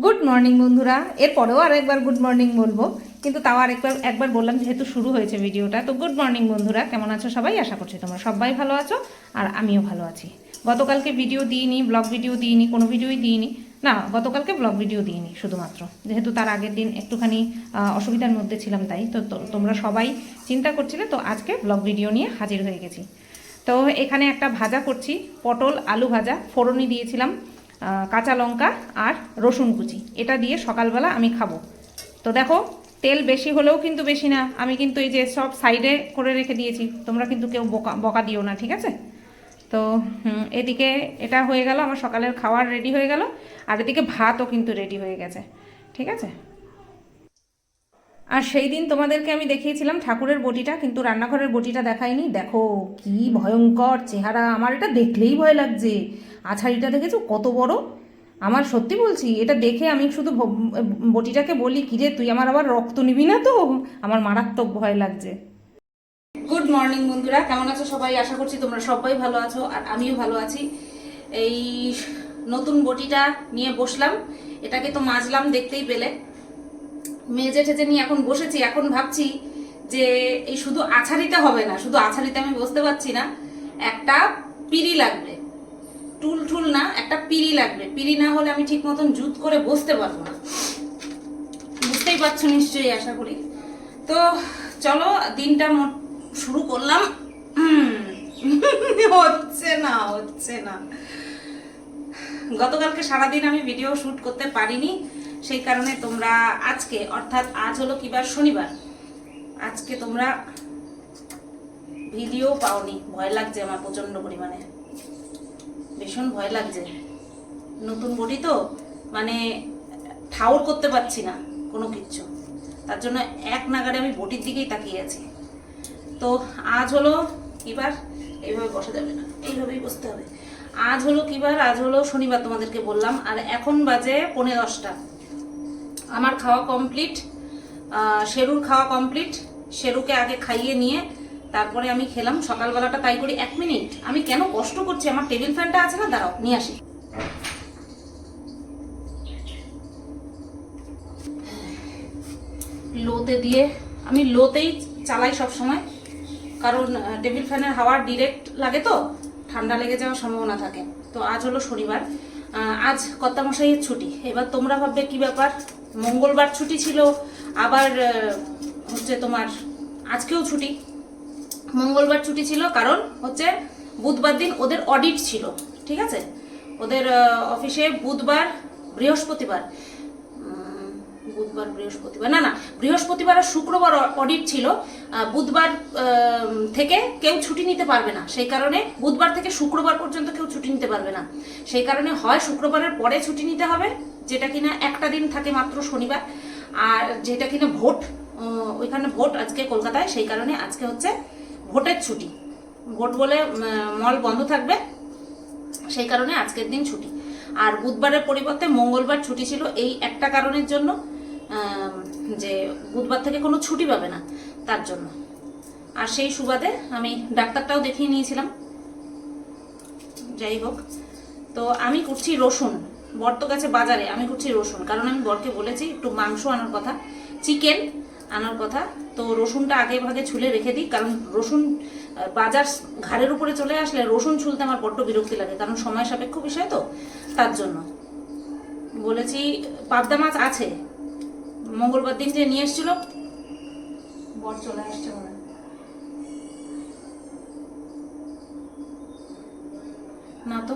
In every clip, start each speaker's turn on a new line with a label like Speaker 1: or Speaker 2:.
Speaker 1: Good morning বন্ধুরা। এরপরেও আর একবার গুড মর্নিং বলব। কিন্তু তাও আর একবার একবার বললাম যেহেতু শুরু হয়েছে ভিডিওটা। তো গুড মর্নিং বন্ধুরা। কেমন আছো সবাই? আশা করছি তোমরা সবাই ভালো আছো, আর আমিও ভালো আছি। গতকালকে ভিডিও দিইনি ব্লগ ভিডিও দিইনি, কোনো ভিডিওই দিইনি। না, গতকালকে ব্লগ ভিডিও দিইনি শুধুমাত্র। যেহেতু তার আগের দিন একটুখানি অসুবিধার মধ্যে ছিলাম তাই। তো তোমরা সবাই চিন্তা করছিলে, তো আজকে ব্লগ ভিডিও নিয়ে হাজির হয়ে গেছি। তো এখানে একটা ভাজা করছি, পটল আলু ভাজা। ফোড়নি দিয়েছিলাম। কাঁচা লঙ্কা আর রসুন কুচি। এটা দিয়ে সকালবেলা আমি খাব। তো দেখো, তেল বেশি হলেও কিন্তু বেশি না। আমি কিন্তু এই যে সব সাইডে করে রেখে দিয়েছি। তোমরা কিন্তু কেউ বকা বকা দিও না, ঠিক আছে? তো এদিকে এটা হয়ে গেল, আমার সকালের খাওয়ার রেডি হয়ে গেল। আর এদিকে ভাতও কিন্তু রেডি হয়ে গেছে, ঠিক আছে? আর সেই দিন তোমাদেরকে আমি দেখিয়েছিলাম, ঠাকুরের বটিটা, কিন্তু রান্নাঘরের বটিটা দেখাইনি দেখো, কি ভয়ঙ্কর চেহারা। আমার এটা দেখলেই ভয় লাগছে। আছাড়িটা দেখেছ? কত বড়? আমার সত্যি বলছি, এটা দেখে আমি শুধু বটিটাকে বলি কিরে তুই আমার আবার রক্ত নিবি না তো? আমার মারাত্মক ভয় লাগছে। গুড মর্নিং বন্ধুরা, কেমন আছো সবাই? আশা করছি তোমরা সবাই ভালো আছো, আর আমিও ভালো আছি। এই নতুন বটিটা নিয়ে বসলাম। এটাকে তো মাজলাম, দেখতেই পেলে। মেজে ঠেজে নিয়ে এখন বসেছি, এখন ভাবছি যে এই শুধু আছাড়িতে হবে না, শুধু আছাড়িতে আমি বসতে পারছি না, একটা পিড়ি লাগবে। টুল টুল না, একটা পিড়ি লাগবে। পিড়ি না হলে আমি ঠিক মতন জুত করে বসতে পারব না। বুঝতেই পারছ নিশ্চয়ই, আশা করি। তো চলো, দিনটা শুরু করলাম। হচ্ছে না হচ্ছে না। গতকালকে সারাদিন আমি ভিডিও শুট করতে পারিনি, সেই কারণে তোমরা আজকে, অর্থাৎ আজ হলো কিবার শনিবার। আজকে তোমরা ভিডিও পাওনি। ভয় লাগছে আমার প্রচণ্ড পরিমাণে। ভীষণ ভয় লাগছে। নতুন বডি তো মানে ঠাউর করতে পারছি না কোনো কিচ্ছু তার জন্য এক নাগারে আমি বটির দিকেই তাকিয়ে আছি। তো আজ হলো কিবার? এইভাবে বসা যাবে না। এইভাবেই বসতে হবে। আজ হলো কিবার? আজ হলো শনিবার তোমাদেরকে বললাম। আর এখন বাজে পৌনে দশটা। আমার খাওয়া কমপ্লিট শেরুর খাওয়া কমপ্লিট। শেরুকে আগে খাইয়ে নিয়ে তারপরে আমি খেলাম, সকালবেলাটা তাই করি, এক মিনিট। আমি কেন কষ্ট করছি? আমার টেবিল ফ্যানটা আছে না? দাঁড়াও, নিয়ে আসি। লোতে দিয়ে, আমি লোতেই চালাই সব সময় কারণ টেবিল ফ্যানের হাওয়া ডিরেক্ট লাগে তো, ঠান্ডা লেগে যাওয়ার সম্ভাবনা থাকে। তো আজ হলো শনিবার। আজ কর্তামশাইয়ের ছুটি। এবার তোমরা ভাববে কি ব্যাপার? মঙ্গলবার ছুটি ছিল, আবার হচ্ছে তোমার আজকেও ছুটি। মঙ্গলবার ছুটি ছিল, কারণ হচ্ছে বুধবার দিন ওদের অডিট ছিল, ঠিক আছে? ওদের অফিসে বুধবার, বৃহস্পতিবার। বুধবার, বৃহস্পতিবার, না না, বৃহস্পতিবার আর শুক্রবার অডিট ছিল বুধবার থেকে কেউ ছুটি নিতে পারবে না। সেই কারণে বুধবার থেকে শুক্রবার পর্যন্ত কেউ ছুটি নিতে পারবে না। সেই কারণে হয় শুক্রবারের পরে ছুটি নিতে হবে, যেটা কিনা একটা দিন থাকে মাত্র শনিবার, আর যেটা কিনা ভোট ওইখানে ভোট আজকে কলকাতায়, সেই কারণে আজকে হচ্ছে ভোটের ছুটি। ভোট বলে মল বন্ধ থাকবে। সেই কারণে আজকের দিন ছুটি। আর বুধবারের পরিবর্তে মঙ্গলবার ছুটি ছিল এই একটা কারণের জন্য যে বুধবার থেকে কোনো ছুটি পাবে না তার জন্য। আর সেই সুবাদে আমি ডাক্তারটাও দেখিয়ে নিয়েছিলাম। যাই হোক, তো আমি করছি রসুন। বর তো গেছে বাজারে, আমি করছি রসুন। কারণ আমি বরকে বলেছি একটু মাংস আনার কথা। চিকেন আনার কথা। তো রসুনটা আগে ভাগে ছুলে রেখে দিই, কারণ রসুন বাজার ঘাড়ের উপরে চলে আসলে রসুন ছুলতে আমার বড্ড বিরক্তি লাগে, কারণ সময় সাপেক্ষ বিষয় তো, তার জন্য। বলেছি, পাবদা মাছ আছে। মঙ্গলবার দিন যে নিয়ে এসেছিল, বর চলে আসছে না তো,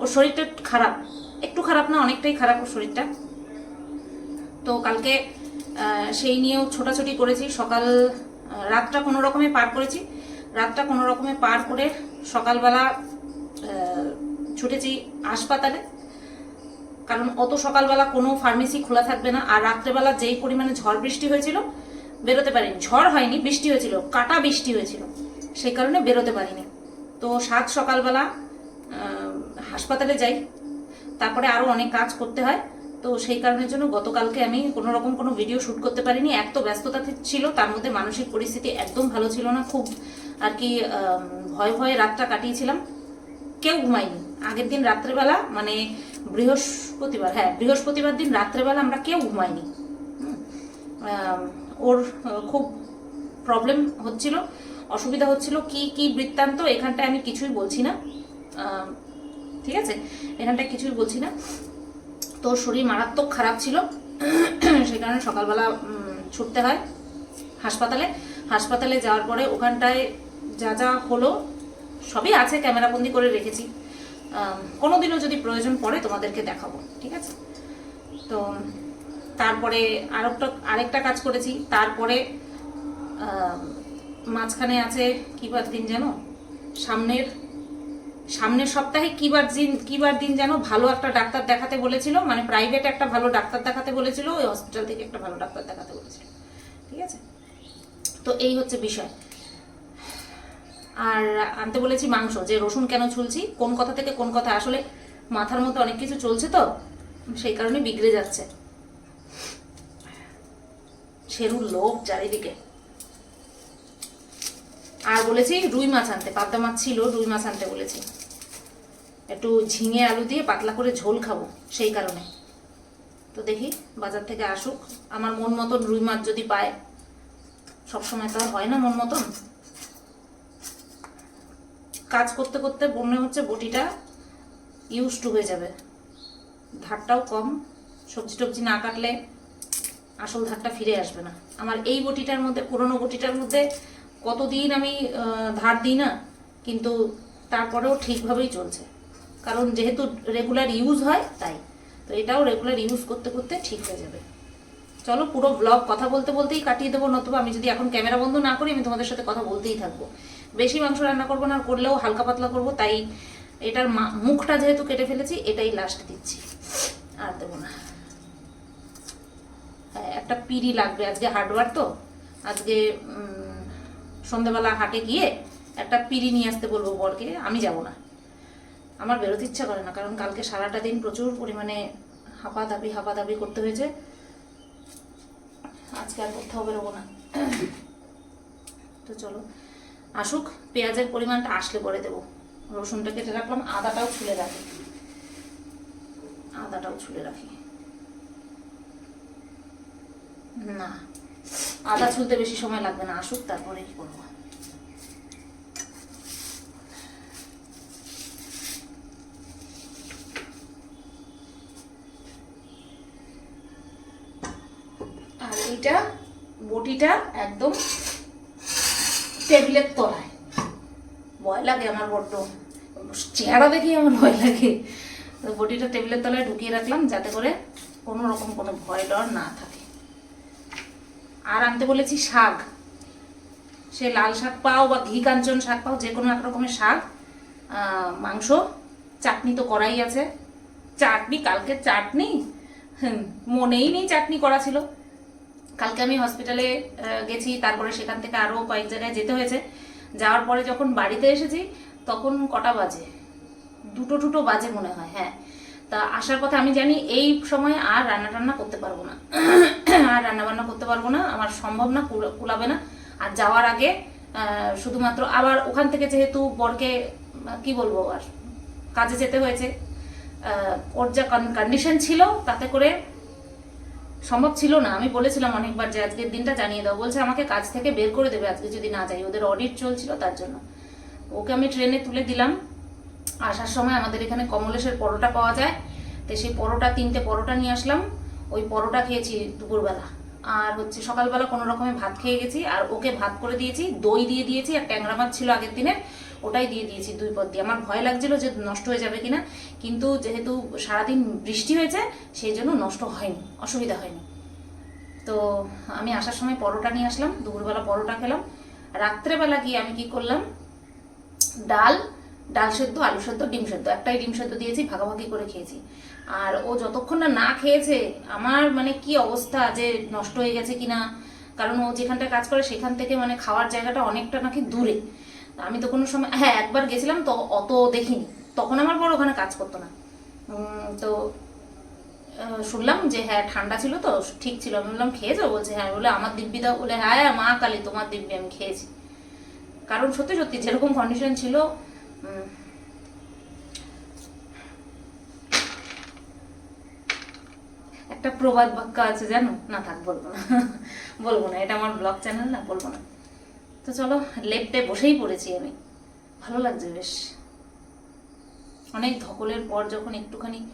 Speaker 1: ওর শরীরটা খারাপ, একটু খারাপ না, অনেকটাই খারাপ ওর শরীরটা। তো কালকে সেই নিয়েও ছোটাছুটি করেছি। সকাল রাতটা কোনো রকমে পার করেছি। রাতটা কোনো রকমে পার করে সকালবেলা ছুটেছি হাসপাতালে। কারণ অত সকালবেলা কোনো ফার্মেসি খোলা থাকবে না। আর রাত্রেবেলা যেই পরিমাণে ঝড় বৃষ্টি হয়েছিল, বেরোতে পারিনি। ঝড় হয়নি, বৃষ্টি হয়েছিল, কাটা বৃষ্টি হয়েছিল। সেই কারণে বেরোতে পারিনি। তো সাত সকালবেলা হাসপাতালে যাই। তারপরে আরও অনেক কাজ করতে হয়। তো সেই কারণের জন্য গতকালকে আমি কোনো রকম কোনো ভিডিও শ্যুট করতে পারিনি। এক তো ব্যস্ততা ছিল, তার মধ্যে মানসিক পরিস্থিতি একদম ভালো ছিল না, খুব আর কি ভয়ে ভয়ে রাতটা কাটিয়েছিলাম। কেউ ঘুমায়নি। আগের দিন রাত্রেবেলা মানে বৃহস্পতিবার হ্যাঁ বৃহস্পতিবার দিন রাত্রেবেলা আমরা কেউ ঘুমাইনি ওর খুব প্রবলেম হচ্ছিল, অসুবিধা হচ্ছিল, কি কি বৃত্তান্ত, এখানটায় আমি কিছুই বলছি না। ঠিক আছে? এখানটায় কিছুই বলছি না। তোর শরীর মারাত্মক খারাপ ছিল। সেই কারণে সকালবেলা ছুটতে হয় হাসপাতালে। হাসপাতালে যাওয়ার পরে ওখানটায় যা যা হলো, সবই আছে, ক্যামেরাবন্দি করে রেখেছি। কোনোদিনও যদি প্রয়োজন পড়ে তোমাদেরকে দেখাবো, ঠিক আছে? তো তারপরে আরেকটা আরেকটা কাজ করেছি। তারপরে মাঝখানে আছে কিবার দিন যেন? সামনের সামনের সপ্তাহে কিবার দিন কিবার দিন যেন ভালো একটা ডাক্তার দেখাতে বলেছিল মানে প্রাইভেট একটা ভালো ডাক্তার দেখাতে বলেছিল, ওই হসপিটাল থেকে একটা ভালো ডাক্তার দেখাতে বলেছিল। ঠিক আছে? তো এই হচ্ছে বিষয়। আর আনতে বলেছি মাংস, যে রসুন কেন ছুলছি, কোন কথা থেকে কোন কথা? আসলে মাথার মধ্যে অনেক কিছু চলছে তো, সেই কারণে বিগড়ে যাচ্ছে। সেরুর লোভ চারিদিকে। আর বলেছি রুই মাছ আনতে, পাবদা মাছ ছিল, রুই মাছ আনতে বলেছি। একটু ঝিঙে আলু দিয়ে পাতলা করে ঝোল খাব, সেই কারণে। তো দেখি, বাজার থেকে আসুক। আমার মন মতন রুই মাছ যদি পায়, সবসময় তো আর হয় না মন মতন। কাজ করতে করতে মনে হচ্ছে বটিটা ইউজ টু হয়ে যাবে। ধারটাও কম, সবজি টবজি না কাটলে আসল ধারটা ফিরে আসবে না। আমার এই বটিটার মধ্যে, পুরনো বটিটার মধ্যে কতদিন আমি ধার দিই না কিন্তু তারপরেও ঠিকভাবেই চলছে। কারণ যেহেতু রেগুলার ইউজ হয় তাই। তো এটাও রেগুলার ইউজ করতে করতে ঠিক হয়ে যাবে। চলো পুরো ব্লগ কথা বলতে বলতেই কাটিয়ে দেবো নতুবা আমি যদি এখন ক্যামেরা বন্ধ না করি আমি তোমাদের সাথে কথা বলতেই থাকব। বেশি মাংস রান্না করব না করলেও হালকা পাতলা করব তাই এটার মুখটা যেহেতু কেটে ফেলেছি এটাই লাস্ট দিচ্ছি। আর দেবো না। হ্যাঁ, একটা পিড়ি লাগবে আজকে হার্ডওয়ার তো। আজকে উম, সন্ধ্যাবেলা হাটে গিয়ে একটা পিড়ি নিয়ে আসতে বলব বরকে আমি যাব না। আমার বেরোতে ইচ্ছা করে না কারণ কালকে সারাটা দিন প্রচুর পরিমাণে হাঁপাদাবি হাঁপাদাবি করতে হয়েছে। আজকে আর কোথাও বেরোবো না। তো চলো আসুক পেঁয়াজের পরিমাণটা আসলে পরে দেবো। রসুনটা কেটে রাখলাম আদাটাও ছুলে রাখি। আদাটাও ছুলে রাখি। না। আদা ছুলতে বেশি সময় লাগবে না, আসুক, তারপরে কি করব? আর এইটা বটিটা একদম টেবিলের তলায়। ভয় লাগে আমার বড্ড। চেহারা দেখেই আমার ভয় লাগে। বটিটা টেবিলের তলায় ঢুকিয়ে রাখলাম যাতে করে কোনো রকম কোনো ভয় ডর না থাকে। আর আনতে বলেছি শাক। সে লাল শাক পাও বা ঘি কাঞ্চন শাক পাও যে কোনো এক রকমের শাক মাংস, চাটনি তো করাই আছে। চাটনি কালকে চাটনি? মনেই নেই চাটনি করা ছিল। কালকে আমি হসপিটালে গেছি, তারপরে সেখান থেকে আরও কয়েক জায়গায় যেতে হয়েছে। যাওয়ার পরে যখন বাড়িতে এসেছি, তখন কটা বাজে? দুটো টুটো বাজে মনে হয় হ্যাঁ। তা আসার কথা আমি জানি এই সময় আর রান্না টান্না করতে পারব না। আর রান্না বান্না করতে পারব না, আমার সম্ভব না, কুলা- কুলাবে না। আর যাওয়ার আগে শুধুমাত্র আবার ওখান থেকে যেহেতু বরকে কি বলব আর, কাজে যেতে হয়েছে ওর যা কন্ডিশন ছিল তাতে করে সম্ভব ছিল না। আমি বলেছিলাম অনেকবার যে আজকের দিনটা জানিয়ে দাও। বলছে আমাকে কাজ থেকে বের করে দেবে, আজকে যদি না যাই। ওদের অডিট চলছিল তার জন্য। ওকে আমি ট্রেনে তুলে দিলাম। আসার সময় আমাদের এখানে কমলেশের পরোটা পাওয়া যায়। তো সেই পরোটা, তিনটে পরোটা নিয়ে আসলাম। ওই পরোটা খেয়েছি দুপুরবেলা। আর হচ্ছে সকালবেলা কোনো রকমে ভাত খেয়ে গেছি। আর ওকে ভাত করে দিয়েছি, দই দিয়ে দিয়েছি, আর ট্যাংরা মাছ ছিল আগের দিনের, ওটাই দিয়ে দিয়েছি দুই পদ দিয়ে। আমার ভয় লাগছিল যে নষ্ট হয়ে যাবে কিনা। কিন্তু যেহেতু সারাদিন বৃষ্টি হয়েছে, সেই জন্য নষ্ট হয়নি, অসুবিধা হয়নি। তো আমি আসার সময় পরোটা নিয়ে আসলাম, দুপুরবেলা পরোটা খেলাম। রাত্রেবেলা গিয়ে আমি কি করলাম, ডাল ডাল সেদ্ধ, আলু সেদ্ধ, ডিম সেদ্ধ। একটাই ডিম সেদ্ধ দিয়েছি, ভাগাভাগি করে খেয়েছি। আর ও যতক্ষণ না না খেয়েছে, আমার মানে কি অবস্থা যে নষ্ট হয়ে গেছে কিনা? কারণ ও যেখানটায় কাজ করে সেখান থেকে মানে খাওয়ার জায়গাটা অনেকটা নাকি দূরে। আমি তো কোনো সময় হ্যাঁ একবার গেছিলাম, তো অত দেখিনি। তখন আমার বড় ওখানে কাজ করতো না। তো শুনলাম যে হ্যাঁ ঠান্ডা ছিল তো, ঠিক ছিল। আমি বললাম, খেয়ে খেয়েছো বলছে হ্যাঁ। বলে, আমার দিব্যি দাও। বলে হ্যাঁ মা কালী, তোমার দিব্যি, আমি খেয়েছি। কারণ সত্যি সত্যি যেরকম কন্ডিশন ছিল একটা প্রবাদ বাক্য আছে জানো? না থাক, বলব না। বলব না, এটা আমার ব্লগ চ্যানেল না, বলব না। তো চলো লেপটে বসেই পড়েছি আমি। ভালো লাগছে বেশ। অনেক ধকলের পর যখন একটুখানি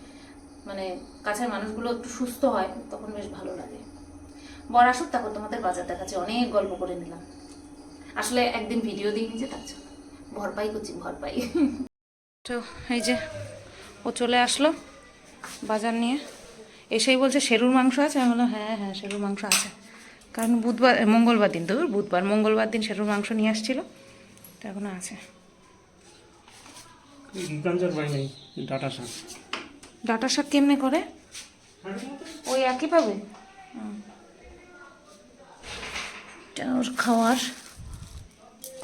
Speaker 1: মানে কাছের মানুষগুলো একটু সুস্থ হয়, তখন বেশ ভালো লাগে। বর, আসুক, তারপর তোমাদের বাজার দেখাচ্ছে। অনেক গল্প করে নিলাম। আসলে একদিন ভিডিও দিই নিজে তার জন্য। ভরপাই করছি ভরপাই তো এই যে ও চলে আসলো বাজার নিয়ে। এসেই বলছে শেরুর মাংস আছে। আমি বললাম হ্যাঁ হ্যাঁ শেরুর মাংস আছে। কারণ বুধবার মঙ্গলবার দিন তো বুধবার মঙ্গলবার দিন শেরুর মাংস নিয়ে আসছিল। তো এখনও আছে।
Speaker 2: গাঞ্জার ডাটা শাক।
Speaker 1: ডাটা শাক কেমনে করে? ওই একই পাবে? ওর খাওয়ার।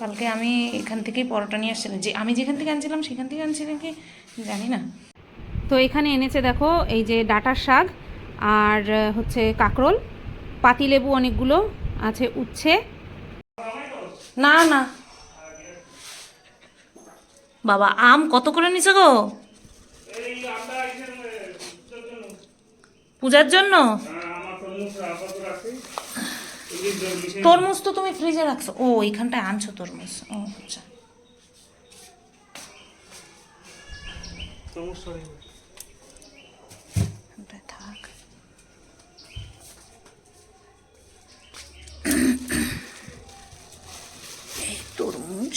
Speaker 1: কালকে আমি এখান থেকেই পরোটা নিয়ে আসছিলাম। যে আমি যেখান থেকে আনছিলাম, সেখান থেকে আনছিলাম কি? জানি না। তো এখানে এনেছে দেখো, এই যে ডাটার শাক আর হচ্ছে কাকরোল, পাতিলেবু অনেকগুলো আছে, উচ্ছে। না না। বাবা, আম কত করে নিছে গো? পূজার জন্য? তরমুজ তো তুমি ফ্রিজে রাখছো। ও এইখানটায় আনছো তরমুজ। ও আচ্ছা। এখানটায় থাক। তরমুজ।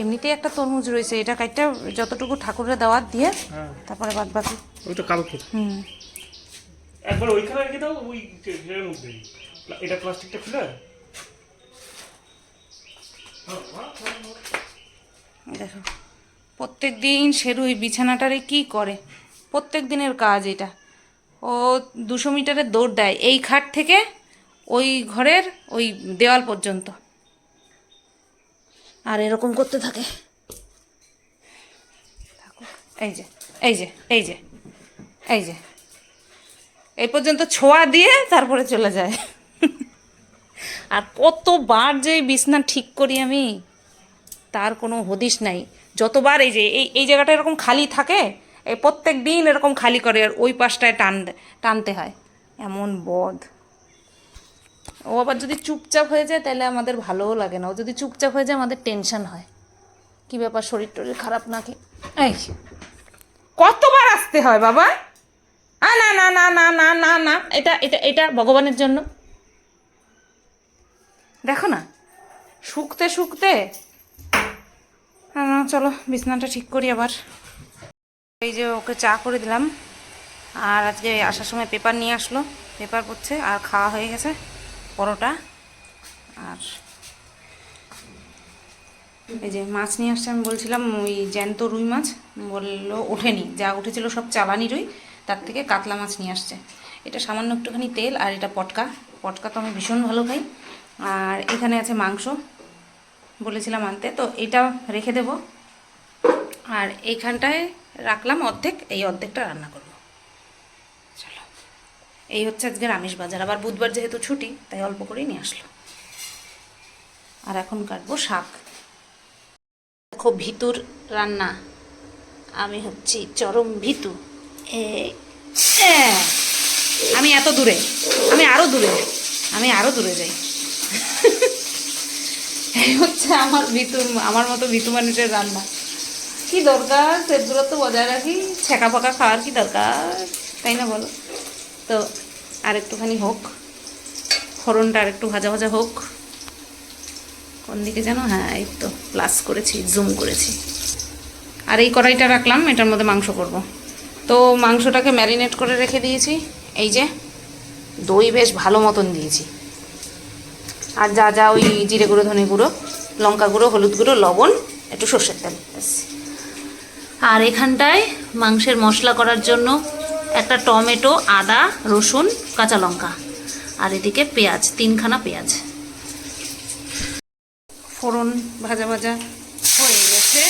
Speaker 1: এমনিতেই একটা তরমুজ রয়েছে। এটা কাইটটা যতটুকু ঠাকুরের দাওয়াত দিয়ে
Speaker 2: হ্যাঁ।
Speaker 1: তারপরে বাদ বাকি
Speaker 2: ওইটা কালকে
Speaker 1: হুম।
Speaker 2: একবার ওইখানে রেখে দাও, ওই এর এটা প্লাস্টিকটা খুলে
Speaker 1: দেখো প্রত্যেক দিন শেরুই বিছানাটারে কি করে? প্রত্যেক দিনের কাজ এটা। ও দুশো মিটারের দৌড় দেয়, এই খাট থেকে ওই ঘরের ওই দেওয়াল পর্যন্ত। আর এরকম করতে থাকে। এই যে এই যে এই যে এই যে। এই পর্যন্ত ছোঁয়া দিয়ে তারপরে চলে যায়। আর কতবার যে বিছনা ঠিক করি আমি, তার কোনো হদিশ নাই। যতবার এই যে, এই এই জায়গাটা এরকম খালি থাকে, এই প্রত্যেক দিন এরকম খালি করে আর ওই পাশটায় টান, টানতে হয়। এমন বদ। ও আবার যদি চুপচাপ হয়ে যায়, তাহলে আমাদের ভালোও লাগে না। ও যদি চুপচাপ হয়ে যায়, আমাদের টেনশন হয়। কি ব্যাপার শরীর টরীর খারাপ নাকি? এই, কতবার আসতে হয় বাবা? আ না না না না না না না। এটা এটা এটা ভগবানের জন্য। দেখো না, শুকতে শুকতে। চলো, বিছনাটা ঠিক করি আবার। এই যে ওকে চা করে দিলাম। আর আজকে আসার সময় পেপার নিয়ে আসলো। পেপার পড়ছে, আর খাওয়া হয়ে গেছে, পরোটা। আর এই যে মাছ নিয়ে আসছে, আমি বলছিলাম, ওই জ্যান্ত রুই মাছ। বলল, ওঠেনি। যা উঠেছিল সব চালানি রুই। তার থেকে কাতলা মাছ নিয়ে আসছে। এটা সামান্য একটুখানি তেল আর এটা পটকা। পটকা তো আমি ভীষণ ভালো খাই। আর এখানে আছে মাংস। বলেছিলাম আনতে। তো এটা রেখে দেব। আর এইখানটায় রাখলাম অর্ধেক। এই অর্ধেকটা রান্না করব। চলো। এই হচ্ছে আজকের আমিষ বাজার। আবার বুধবার যেহেতু ছুটি, তাই অল্প করেই নিয়ে আসলো আর এখন কাটবো শাক। দেখো ভিতুর রান্না। আমি হচ্ছি চরম ভিতু। আমি এত দূরে, আমি আরও দূরে আমি আরও দূরে যাই। হচ্ছে আমার ভিতু, আমার মতো ভিতু মানুষের রান্না। কি দরকার? পেট দূরত্ব বজায় রাখি। ছ্যাঁকা ফাঁকা খাওয়ার কি দরকার? তাই না বলো? তো আর একটুখানি হোক, ফোড়নটা আর একটু ভাজা ভাজা হোক। কোন দিকে যেন? হ্যাঁ এই তো প্লাস করেছি জুম করেছি। আর এই কড়াইটা রাখলাম, এটার মধ্যে মাংস করব। তো মাংসটাকে ম্যারিনেট করে রেখে দিয়েছি। এই যে দই বেশ ভালো মতন দিয়েছি। আর যা যা ওই জিরে গুঁড়ো ধনে গুঁড়ো লঙ্কা গুঁড়ো হলুদ গুঁড়ো লবণ একটু সর্ষের তেল। আর এখানটায় মাংসের মশলা করার জন্য একটা টমেটো আদা রসুন কাঁচা লঙ্কা। আর এদিকে পেঁয়াজ তিনখানা পেঁয়াজ। ফোড়ন ভাজা ভাজা হয়ে গেছে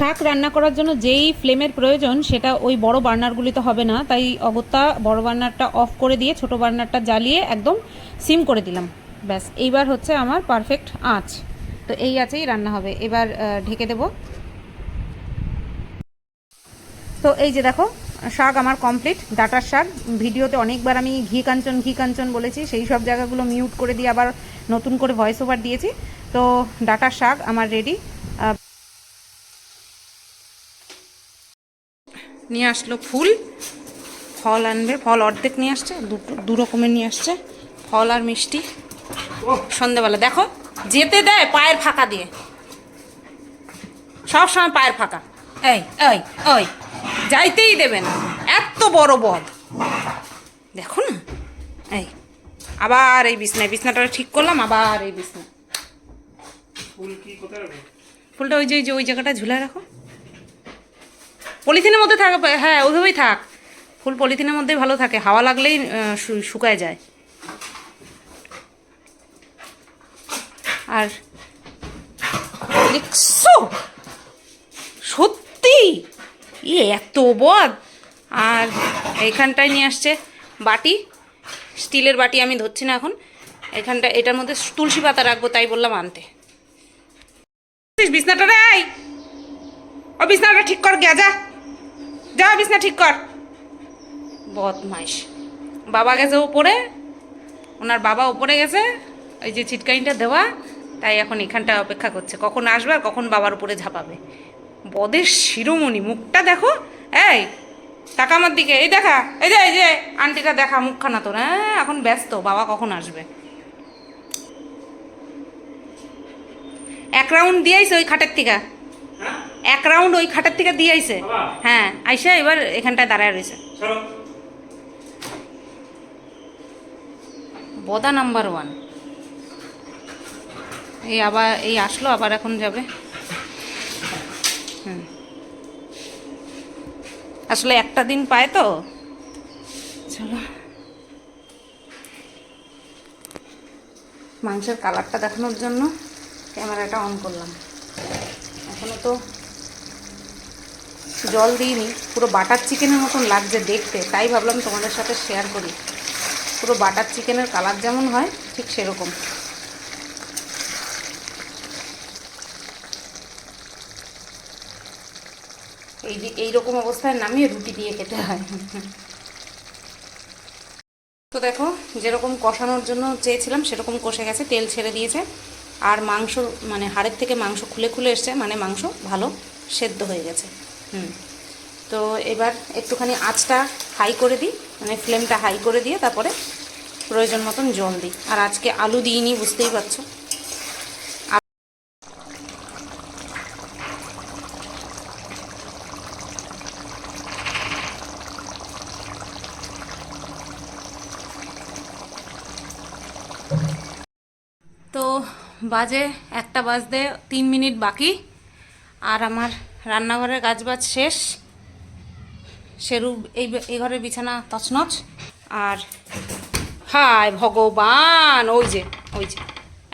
Speaker 1: শাক রান্না করার জন্য যেই ফ্লেমের প্রয়োজন, সেটা ওই বড় বার্নারগুলিতে হবে না। তাই অগত্যা বড় বার্নারটা অফ করে দিয়ে ছোট বার্নারটা জ্বালিয়ে একদম সিম করে দিলাম। ব্যাস, এইবার হচ্ছে আমার পারফেক্ট আঁচ। তো এই আঁচেই রান্না হবে। এবার ঢেকে দেবো। তো এই যে দেখো, শাক আমার কমপ্লিট, ডাটার শাক। ভিডিওতে অনেকবার আমি ঘি কাঞ্চন ঘি কাঞ্চন বলেছি, সেই সব জায়গাগুলো মিউট করে দিয়ে আবার নতুন করে ভয়েস ওভার দিয়েছি। তো ডাটার শাক আমার রেডি নিয়ে আসলো ফুল। ফল আনবে ফল অর্ধেক নিয়ে আসছে দুটো দু রকমের নিয়ে আসছে ফল আর মিষ্টি। সন্ধেবেলা দেখো যেতে দেয় পায়ের ফাঁকা দিয়ে। সব সময় পায়ের ফাঁকা। এই এই ওই যাইতেই দেবে না। এত বড় বদ দেখো না এই আবার এই বিছনায় বিছনাটা ঠিক করলাম আবার এই বিছনা
Speaker 2: ফুল কি কোথায়
Speaker 1: ফুলটা ওই যে ওই যে ওই জায়গাটা ঝুলায় রাখো। পলিথিনের মধ্যে থাক হ্যাঁ ওইভাবেই থাক। ফুল পলিথিনের মধ্যেই ভালো থাকে, হাওয়া লাগলেই শুকায় যায়। আর সত্যি? ইয়ে এত বদ। আর এইখানটায় নিয়ে আসছে বাটি, স্টিলের বাটি আমি ধরছি না এখন। এখানটা, এটার মধ্যে তুলসী পাতা রাখব, তাই বললাম আনতে। বিছনাটা রে ও বিছনাটা ঠিক কর, গিয়া যা বিছনা ঠিক কর। বদমাইশ। বাবা গেছে উপরে, ওনার বাবা উপরে গেছে ওই যে চিটকাইনটা দেওয়া, তাই এখন এখানটা অপেক্ষা করছে। কখন আসবে আর কখন বাবার উপরে ঝাঁপাবে। বদের শিরোমণি, মুখটা দেখো। এই টাকা আমার দিকে, এই দেখা, এই যে এই যে, আন্টিটা দেখা, মুখখানা তোর। হ্যাঁ এখন ব্যস্ত, বাবা কখন আসবে? এক রাউন্ড দিয়ে আইছে ওই খাটের থেকে। এক রাউন্ড ওই খাটের থেকে দিয়ে আইছে।
Speaker 2: বাবা।
Speaker 1: হ্যাঁ আইসা এবার এখানটায় দাঁড়ায় রয়েছে বদা নাম্বার ওয়ান। এই আবার এই আসলো আবার এখন যাবে। হুম। আসলে একটা দিন পায় তো। চলো। মাংসের কালারটা দেখানোর জন্য ক্যামেরাটা অন করলাম। এখনও তো জল দিইনি, পুরো বাটার চিকেনের মতন লাগছে দেখতে, তাই ভাবলাম তোমাদের সাথে শেয়ার করি। পুরো বাটার চিকেনের কালার যেমন হয়, ঠিক সেরকম। এই যে এইরকম অবস্থায় নামিয়ে রুটি দিয়ে খেতে হয়। তো দেখো, যেরকম কষানোর জন্য চেয়েছিলাম, সেরকম কষে গেছে, তেল ছেড়ে দিয়েছে। আর মাংস মানে হাড়ের থেকে মাংস খুলে খুলে এসছে মানে মাংস ভালো সেদ্ধ হয়ে গেছে। হুম। তো এবার একটুখানি আঁচটা হাই করে দিই মানে ফ্লেমটা হাই করে দিয়ে তারপরে প্রয়োজন মতন জল দিই। আর আজকে আলু দিইনি, বুঝতেই পারছ তো বাজে একটা বাজতে তিন মিনিট বাকি। আর আমার রান্নাঘরের কাজবাজ শেষ। সেরু এই এই ঘরের বিছানা তছনছ। আর হায় ভগবান, ওই যে ওই যে।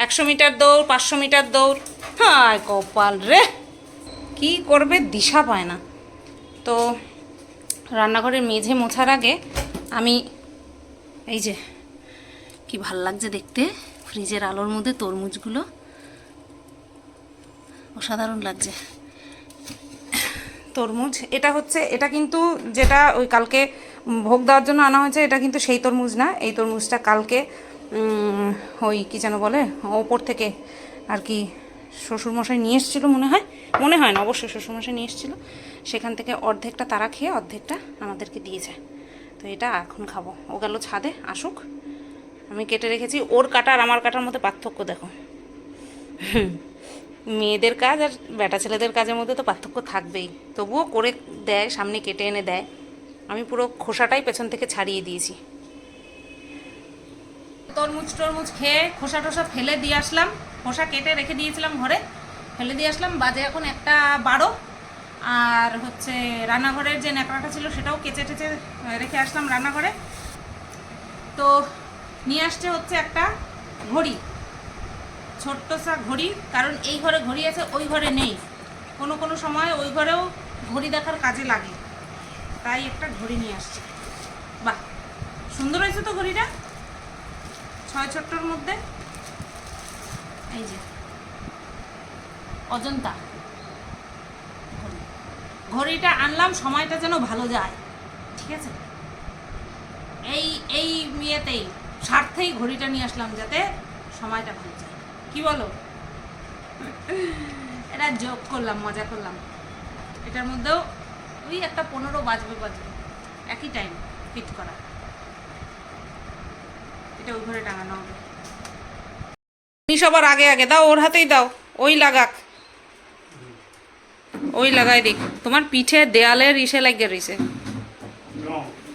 Speaker 1: একশো মিটার দৌড়, পাঁচশো মিটার দৌড়। হায় কপাল রে! কি করবে দিশা পায় না। তো রান্নাঘরের মেঝে মোছার আগে আমি এই যে, কি ভালো লাগছে দেখতে? ফ্রিজের আলোর মধ্যে তরমুজগুলো অসাধারণ লাগছে। তরমুজ, এটা হচ্ছে, এটা কিন্তু যেটা ওই কালকে ভোগ দেওয়ার জন্য আনা হয়েছে, এটা কিন্তু সেই তরমুজ না। এই তরমুজটা কালকে ওই কী যেন বলে, ওপর থেকে আর কি শ্বশুরমশাই নিয়ে এসেছিল মনে হয়। মনে হয় না, অবশ্যই শ্বশুরমশাই নিয়ে এসেছিল। সেখান থেকে অর্ধেকটা তারা খেয়ে অর্ধেকটা আমাদেরকে দিয়েছে। তো এটা এখন খাব। ও গেল ছাদে, আসুক। আমি কেটে রেখেছি। ওর কাটা আর আমার কাটার মধ্যে পার্থক্য দেখো। মেয়েদের কাজ আর বেটা ছেলেদের কাজের মধ্যে তো পার্থক্য থাকবেই। তবুও করে দেয়, সামনে কেটে এনে দেয়। আমি পুরো খোসাটাই পেছন থেকে ছাড়িয়ে দিয়েছি। তরমুজ টরমুজ খেয়ে খোসা টোসা ফেলে দিয়ে আসলাম। খোসা কেটে রেখে দিয়েছিলাম ঘরে। ফেলে দিয়ে আসলাম। বাজে এখন একটা বারো। আর হচ্ছে রান্নাঘরের যে ন্যাকড়াটা ছিল সেটাও কেচে টেচে রেখে আসলাম রান্নাঘরে। তো নিয়ে আসছে হচ্ছে একটা ঘড়ি। ছোট্ট সা ঘড়ি, কারণ এই ঘরে ঘড়ি আছে, ওই ঘরে নেই। কোনো কোনো সময় ওই ঘরেও ঘড়ি দেখার কাজে লাগে। তাই একটা ঘড়ি নিয়ে আসছে। বাহ, সুন্দর হয়েছে তো ঘড়িটা? ছয় ছোট্টর মধ্যে? এই যে, অজন্তা ঘড়ি। ঘড়িটা আনলাম, সময়টা যেন ভালো যায়। ঠিক আছে? এই এই ইয়েতেই। স্বার্থেই ঘড়িটা নিয়ে আসলাম যাতে সময়টা ভালো যায়। কি বলো? এটা যোগ করলাম মজা করলাম। এটার মধ্যেও ওই একটা পনেরো বাজবে বাজবে একই টাইম ফিট করা। এটা ওই ঘরে টাঙানো হবে। তুমি সবার আগে আগে দাও ওর হাতেই দাও ওই লাগাক। ওই লাগাই দেখ তোমার পিঠে দেয়ালের ইসে লাগিয়ে রয়েছে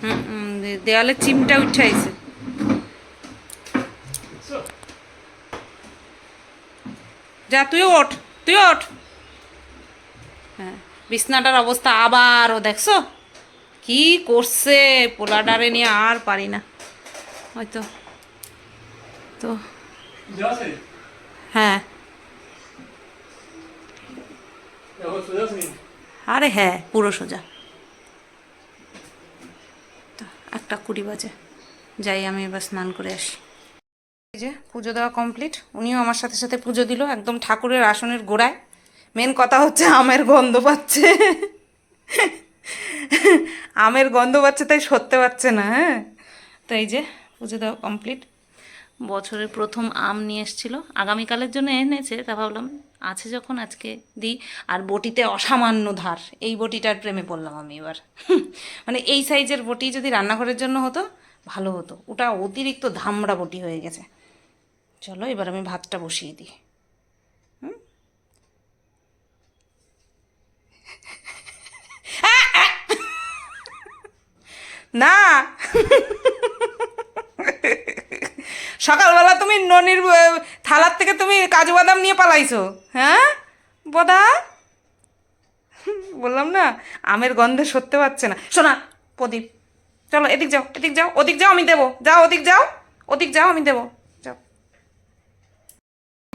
Speaker 1: হুম, দেয়ালের চিমটা উঠাইছে যা তুই ওঠ তুই ওঠ। হ্যাঁ বিছনাটার অবস্থা আবারও দেখছ? কি করছে পোলাডারে নিয়ে আর পারি না। হয়তো, তো। হ্যাঁ। আরে হ্যাঁ পুরো সোজা। একটা কুড়ি বাজে। যাই, আমি এবার স্নান করে আসি। এই যে পুজো দেওয়া কমপ্লিট উনিও আমার সাথে সাথে পুজো দিল একদম ঠাকুরের আসনের গোড়ায়। মেন কথা হচ্ছে আমের গন্ধ পাচ্ছে। আমের গন্ধ পাচ্ছে, তাই সরতে পারছে না হ্যাঁ? তো এই যে পুজো দেওয়া কমপ্লিট বছরের প্রথম আম নিয়ে এসেছিল। আগামীকালের জন্য এনেছে, তা ভাবলাম আছে যখন, আজকে দিই। আর বটিতে অসামান্য ধার, এই বটিটার প্রেমে পড়লাম আমি এবার। মানে এই সাইজের বটি যদি রান্নাঘরের জন্য হতো, ভালো হতো। ওটা অতিরিক্ত ধামড়া বটি হয়ে গেছে। চলো, এবার আমি ভাতটা বসিয়ে দিই। হুম? না। সকালবেলা তুমি ননির থালার থেকে তুমি কাজু বাদাম নিয়ে পালাইছো হ্যাঁ? বদা? বললাম না, আমের গন্ধে সরতে পারছে না। শোনা প্রদীপ, চলো, এদিক যাও এদিক যাও, ওদিক যাও, আমি দেবো। যাও, ওদিক যাও ওদিক যাও, আমি দেবো।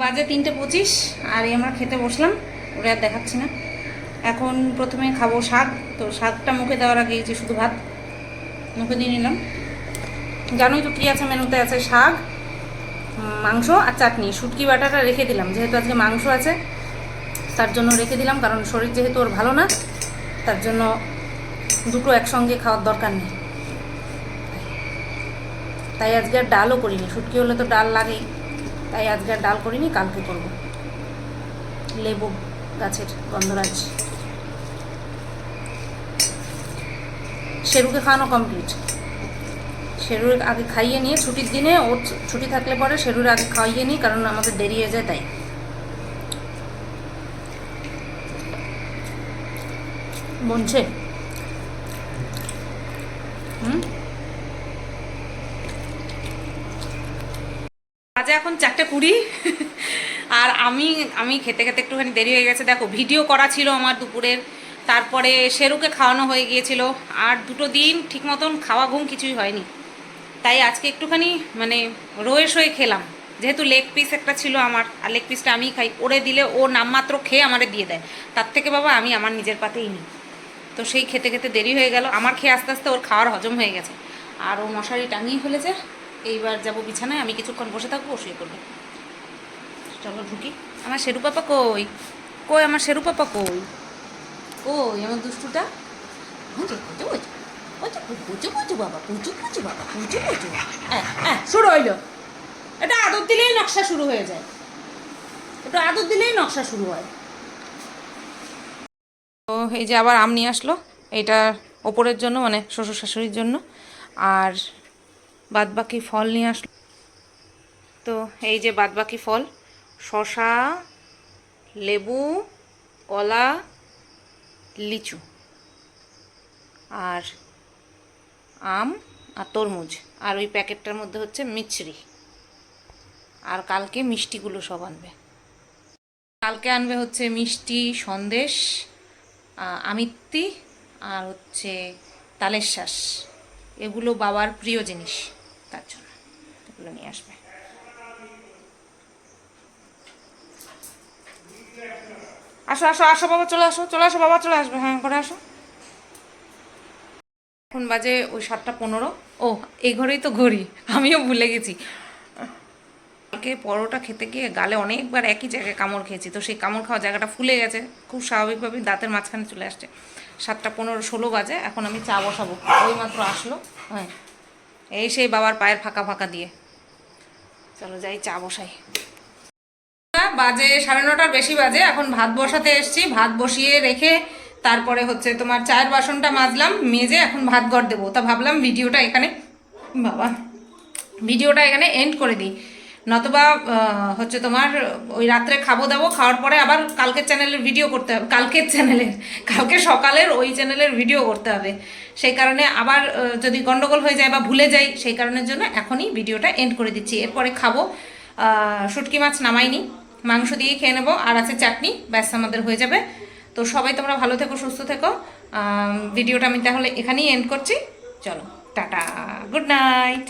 Speaker 1: বাজে তিনটে পঁচিশ, আর এই আমরা খেতে বসলাম, ওরা আর দেখাচ্ছি না। এখন প্রথমে খাব শাক, তো শাকটা মুখে দেওয়ার আগে যে শুধু ভাত, মুখে দিয়ে নিলাম। জানোই তো কী আছে মেনুতে, আছে শাক মাংস আর চাটনি। শুটকি বাটাটা রেখে দিলাম, যেহেতু আজকে মাংস আছে, তার জন্য রেখে দিলাম, কারণ শরীর যেহেতু ওর ভালো না, তার জন্য দুটো একসঙ্গে খাওয়ার দরকার নেই। তাই আজকে আর ডালও করিনি, শুটকি হলে তো ডাল লাগেই। তাই আজকে আর ডাল করিনি, কালকে করব। লেবু গাছের গন্ধরাজ। শেরুকে খাওয়ানো কমপ্লিট শেরুর আগে খাইয়ে নিয়ে, ছুটির দিনে ওর ছুটি থাকলে পরে শেরুর আগে খাইয়ে নিই, কারণ আমাদের দেরি হয়ে যায় তাই। বলছে এখন চারটে কুড়ি। আর আমি আমি খেতে খেতে একটুখানি দেরি হয়ে গেছে। দেখো, ভিডিও করা ছিল আমার দুপুরের। তারপরে শেরুকে খাওয়ানো হয়ে গিয়েছিল। আর দুটো দিন ঠিক মতন খাওয়া ঘুম কিছুই হয়নি। তাই আজকে একটুখানি মানে রয়ে শয়ে খেলাম। যেহেতু লেগ পিস একটা ছিল আমার, আর লেগ পিসটা আমি খাই। ওরে দিলে ও নামমাত্র খেয়ে আমারে দিয়ে দেয়। তার থেকে বাবা, আমি আমার নিজের পাতেই নিই। তো সেই খেতে খেতে দেরি হয়ে গেল। আমার খেয়ে আস্তে আস্তে ওর খাওয়ার হজম হয়ে গেছে। আর ও মশারি টাঙিয়ে ফেলেছে। এইবার যাব বিছানায়, আমি কিছুক্ষণ বসে থাকব শুয়ে পড়বে। চলো ঢুকি। আমার শেরু পাপা কই? কই আমার শেরু পাপা কই? কই আমার দুষ্টুটা? পুচু পুচু বাবা পুচু বাবা পুচু পুচু হ্যাঁ হ্যাঁ শুরু হইল। এটা আদর দিলেই নকশা শুরু হয়ে যায়। এটা আদর দিলেই নকশা শুরু হয়। তো এই যে আবার আম নিয়ে আসলো। এটা ওপরের জন্য মানে শ্বশুর শাশুড়ির জন্য। আর বাদবাকি ফল নিয়ে আসলো। তো এই যে বাদবাকি ফল শশা লেবু, কলা, লিচু আর আম আর তরমুজ আর ওই প্যাকেটটার মধ্যে হচ্ছে মিছরি। আর কালকে মিষ্টিগুলো সব আনবে। কালকে আনবে হচ্ছে মিষ্টি, সন্দেশ আমিত্তি আর হচ্ছে তালের শ্বাস এগুলো বাবার প্রিয় জিনিস। তার জন্য। এগুলো নিয়ে আসবে। আসো আসো আসো বাবা, চলে আসো চলে আসো বাবা, চলে আসবে। হ্যাঁ করে আসো। এখন বাজে ওই সাতটা পনেরো। ও, এই ঘরেই তো ঘড়ি, আমিও ভুলে গেছি। কালকে পরোটা খেতে গিয়ে গালে অনেকবার একই জায়গায় কামড় খেয়েছি, তো সেই কামড় খাওয়া জায়গাটা ফুলে গেছে। খুব স্বাভাবিকভাবেই দাঁতের মাঝখানে চলে আসছে। সাতটা পনেরো, ষোলো বাজে, এখন আমি চা বসাবো। ওই মাত্র আসলো। হ্যাঁ। এই সেই বাবার পায়ের ফাঁকা ফাঁকা দিয়ে। চলো যাই, চা বসাই। বাজে সাড়ে নটার বেশি বাজে, এখন ভাত বসাতে এসছি। ভাত বসিয়ে রেখে তারপরে হচ্ছে তোমার চায়ের বাসনটা মাজলাম, মেজে এখন ভাত গড় দেবো। তা ভাবলাম ভিডিওটা এখানে বাবা, ভিডিওটা এখানে এন্ড করে দিই। নতবা হচ্ছে তোমার ওই রাত্রে খাব দাবো, খাওয়ার পরে আবার কালকের চ্যানেলের ভিডিও করতে হবে। কালকের চ্যানেলের কালকে সকালের ওই চ্যানেলের ভিডিও করতে হবে। সেই কারণে আবার যদি গন্ডগোল হয়ে যায় বা ভুলে যাই, সেই কারণের জন্য এখনই ভিডিওটা এন্ড করে দিচ্ছি। এরপরে খাব শুটকি মাছ নামাইনি, মাংস দিয়ে খেয়ে নেব, আর আছে চাটনি, ব্যাস আমাদের হয়ে যাবে। তো সবাই তোমরা ভালো থেকো, সুস্থ থেকো। ভিডিওটা আমি তাহলে এখানেই এন্ড করছি। চলো, টাটা গুড নাইট